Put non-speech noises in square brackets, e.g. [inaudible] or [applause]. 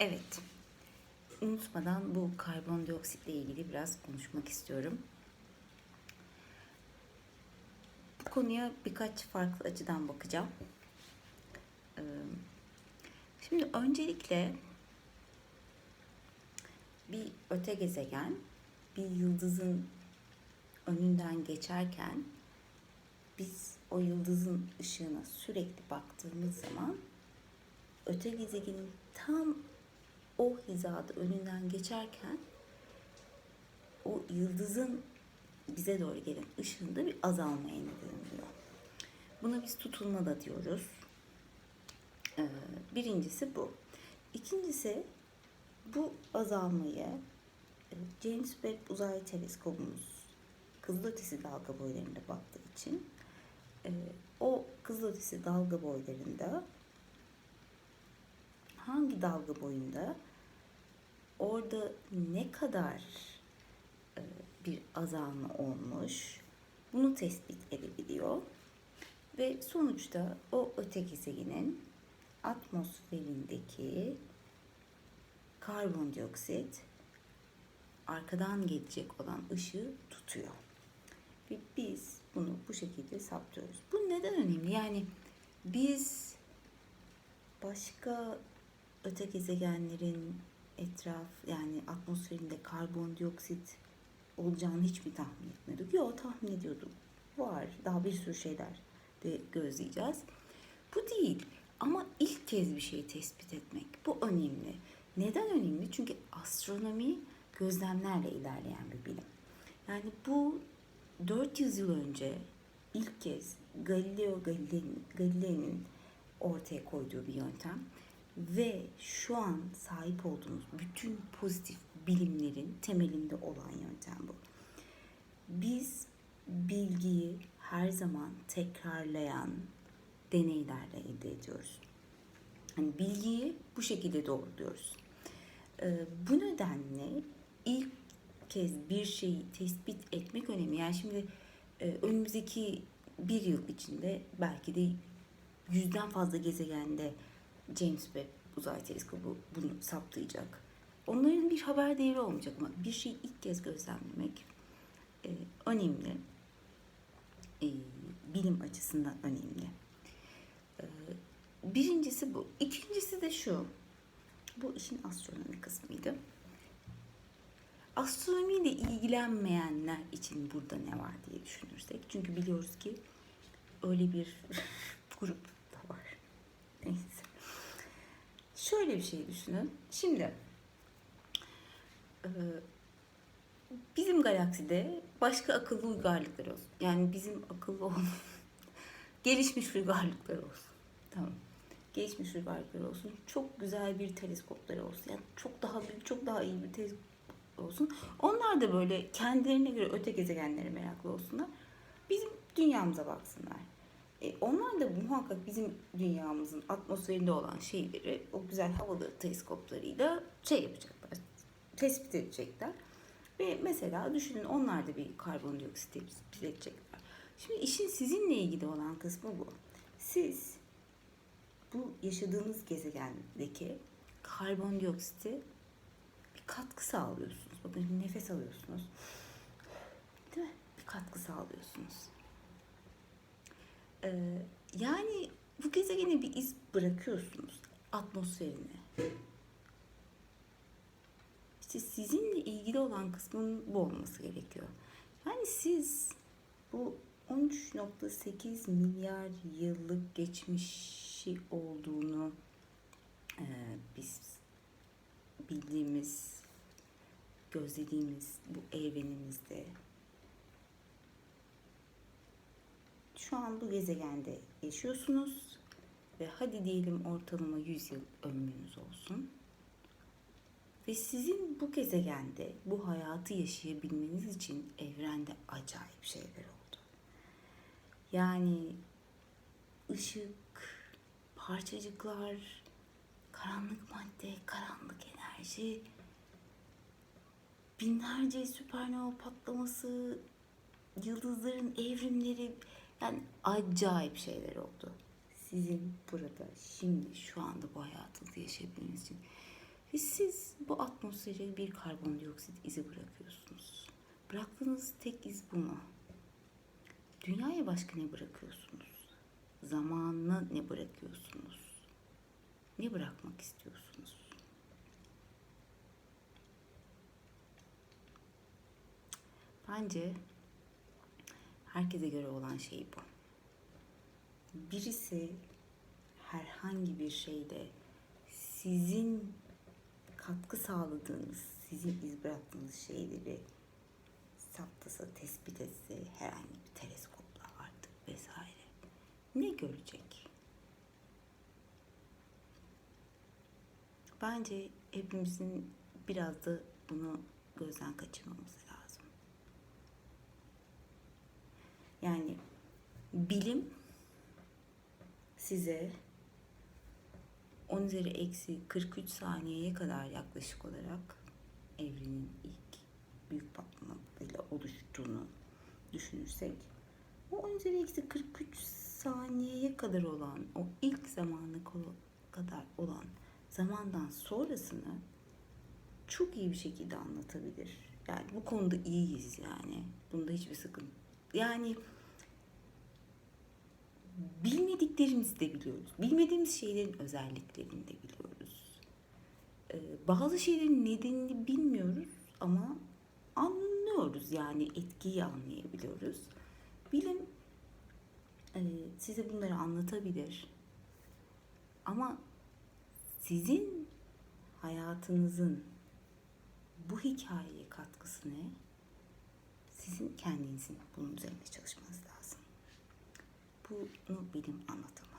Evet. Unutmadan bu karbondioksitle ilgili biraz konuşmak istiyorum. Bu konuya birkaç farklı açıdan bakacağım. Ee, Şimdi öncelikle bir öte gezegen bir yıldızın önünden geçerken biz o yıldızın ışığına sürekli baktığımız zaman öte gezegenin tam o hizada önünden geçerken o yıldızın bize doğru gelen ışığında bir azalmaya neden. Buna biz tutulma da diyoruz. Ee, birincisi bu. İkincisi bu azalmayı e, James Webb Uzay Teleskobumuz kızılötesi dalga boylarında baktığı için e, o kızılötesi dalga boylarında hangi dalga boyunda orada ne kadar e, bir azalma olmuş bunu tespit edebiliyor ve sonuçta o öte gezegenin atmosferindeki karbondioksit arkadan gelecek olan ışığı tutuyor. Ve biz bunu bu şekilde saptıyoruz. Bu neden önemli? Yani biz başka öte gezegenlerin etraf yani atmosferinde karbondioksit olacağını hiç mi tahmin etmiyorduk? Yok tahmin ediyorduk. Var. Daha bir sürü şeyler de gözleyeceğiz. Bu değil. Ama ilk kez bir şeyi tespit etmek. Bu önemli. Neden önemli? Çünkü astronomi gözlemlerle ilerleyen bir bilim. Yani bu 400 yıl önce ilk kez Galileo Galilei'nin ortaya koyduğu bir yöntem ve şu an sahip olduğumuz bütün pozitif bilimlerin temelinde olan yöntem bu. Biz bilgiyi her zaman tekrarlayan deneylerle elde ediyoruz. Hani bilgiyi bu şekilde doğruluyoruz. Ee, bu nedenle ilk kez bir şeyi tespit etmek önemli. Yani şimdi e, önümüzdeki bir yıl içinde belki de yüzden fazla gezegende James Webb Uzay Teleskobu bunu saptayacak. Onların bir haber değeri olmayacak ama bir şeyi ilk kez gözlemlemek e, önemli. E, bilim açısından önemli. E, birincisi bu. İkincisi de şu. Bu işin astronomi kısmıydı. Astronomiyle ilgilenmeyenler için burada ne var diye düşünürsek. Çünkü biliyoruz ki öyle bir [laughs] grup da var. Neyse. Şöyle bir şey düşünün. Şimdi e, bizim galakside başka akıllı uygarlıklar olsun. Yani bizim akıllı olan [laughs] gelişmiş uygarlıklar olsun. Tamam. Gelişmiş uygarlıklar olsun. Çok güzel bir teleskopları olsun. Yani çok daha büyük, çok daha iyi bir teleskop olsun. Onlar da böyle kendilerine göre öte gezegenlere meraklı olsunlar. Bizim dünyamıza baksınlar. E, onlar da muhakkak bizim dünyamızın atmosferinde olan şeyleri o güzel havalı teleskoplarıyla şey yapacaklar, tespit edecekler. Ve mesela düşünün onlar da bir karbondioksit tespit edecekler. Şimdi işin sizinle ilgili olan kısmı bu. Siz bu yaşadığınız gezegendeki karbondioksiti bir katkı sağlıyorsunuz. Bakın nefes alıyorsunuz. Değil mi? Bir katkı sağlıyorsunuz. Ee, yani bu gezegene bir iz bırakıyorsunuz atmosferine. İşte sizinle ilgili olan kısmın bu olması gerekiyor. Yani siz bu 13.8 milyar yıllık geçmişi olduğunu e, biz bildiğimiz, gözlediğimiz bu evrenimizde şu an bu gezegende yaşıyorsunuz ve hadi diyelim ortalama 100 yıl ömrünüz olsun. Ve sizin bu gezegende bu hayatı yaşayabilmeniz için evrende acayip şeyler oldu. Yani ışık, parçacıklar, karanlık madde, karanlık enerji, binlerce süpernova patlaması, yıldızların evrimleri, yani acayip şeyler oldu. Sizin burada şimdi şu anda bu hayatınızı yaşayabilmeniz için Ve siz bu atmosfere bir karbondioksit izi bırakıyorsunuz. Bıraktığınız tek iz bu mu? Dünyaya başka ne bırakıyorsunuz? Zamanına ne bırakıyorsunuz? Ne bırakmak istiyorsunuz? Bence herkese göre olan şey bu. Birisi herhangi bir şeyde sizin katkı sağladığınız, sizin iz bıraktığınız şeyleri saptasa, tespit etse herhangi bir teleskopla artık vesaire ne görecek? Bence hepimizin biraz da bunu gözden kaçırmamız lazım. Yani bilim size 10 üzeri eksi 43 saniyeye kadar yaklaşık olarak evrenin ilk büyük patlamayla oluştuğunu düşünürsek o 10 üzeri eksi 43 saniyeye kadar olan o ilk zamanı kadar olan zamandan sonrasını çok iyi bir şekilde anlatabilir. Yani bu konuda iyiyiz yani. Bunda hiçbir sıkıntı. Yani bilmediklerimizi de biliyoruz. Bilmediğimiz şeylerin özelliklerini de biliyoruz. Ee, bazı şeylerin nedenini bilmiyoruz ama anlıyoruz yani etkiyi anlayabiliyoruz. Bilim e, size bunları anlatabilir. Ama sizin hayatınızın bu hikayeye katkısı ne? Sizin kendinizin bunun üzerinde çalışmanız lazım. Bunu bilim anlatamaz.